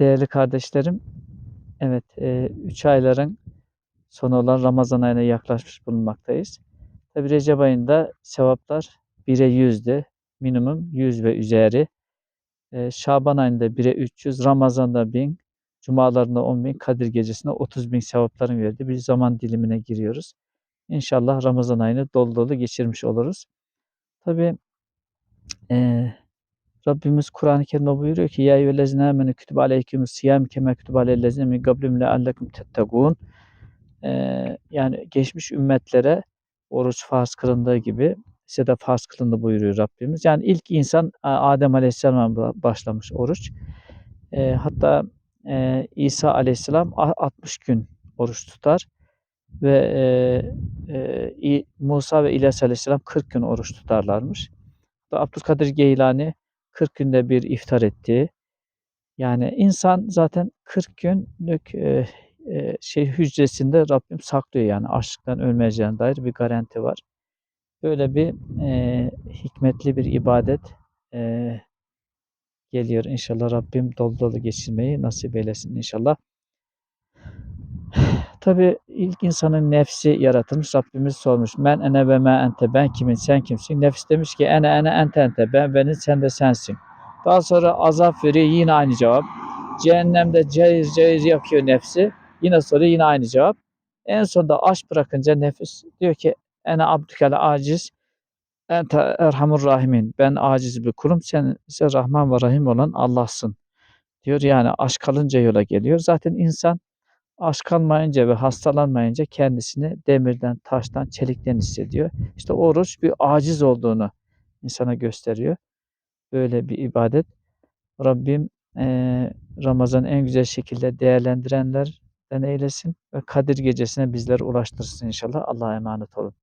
Değerli kardeşlerim, evet 3 ayların sonu olan Ramazan ayına yaklaşmış bulunmaktayız. Tabi Recep ayında sevaplar 1'e 100'dü. Minimum 100 ve üzeri. E, Şaban ayında 1'e 300, Ramazan'da 1000, Cumalarında 10 bin, Kadir gecesinde 30 bin sevapların verdiği bir zaman dilimine giriyoruz. İnşallah Ramazan ayını dolu dolu geçirmiş oluruz. Tabi e, Rabbimiz Kur'an-ı Kerim'de buyuruyor ki Ya eyyühellezine amenu kütübe aleykümüs siyam kema kütübe alellezine min gablikum leallekum tettegûn ee, yani geçmiş ümmetlere oruç farz kılındığı gibi size de farz kılındı buyuruyor Rabbimiz. Yani ilk insan Adem Aleyhisselam'a başlamış oruç. E, hatta e, İsa Aleyhisselam 60 gün oruç tutar ve e, e, Musa ve İlyas Aleyhisselam 40 gün oruç tutarlarmış. Abdülkadir Geylani 40 günde bir iftar etti. Yani insan zaten 40 günlük e, e, şey hücresinde Rabbim saklıyor yani açlıktan ölmeyeceğine dair bir garanti var. Böyle bir e, hikmetli bir ibadet e, geliyor. İnşallah Rabbim dolu dolu geçirmeyi nasip eylesin inşallah. Tabi ilk insanın nefsi yaratılmış. Rabbimiz sormuş. Men ene ve me ente. Ben kimin? Sen kimsin? Nefis demiş ki ene ene ente ente. Ben benim sen de sensin. Daha sonra azap veriyor. Yine aynı cevap. Cehennemde cayır cayır yakıyor nefsi. Yine soruyor. Yine aynı cevap. En sonunda aç bırakınca nefis diyor ki ene abdükel aciz. Ente erhamur rahimin. Ben aciz bir kulum. Sen ise Rahman ve Rahim olan Allah'sın. Diyor yani aç kalınca yola geliyor. Zaten insan aç kalmayınca ve hastalanmayınca kendisini demirden, taştan, çelikten hissediyor. İşte oruç bir aciz olduğunu insana gösteriyor. Böyle bir ibadet. Rabbim e, Ramazan en güzel şekilde değerlendirenlerden eylesin ve Kadir gecesine bizleri ulaştırsın inşallah. Allah'a emanet olun.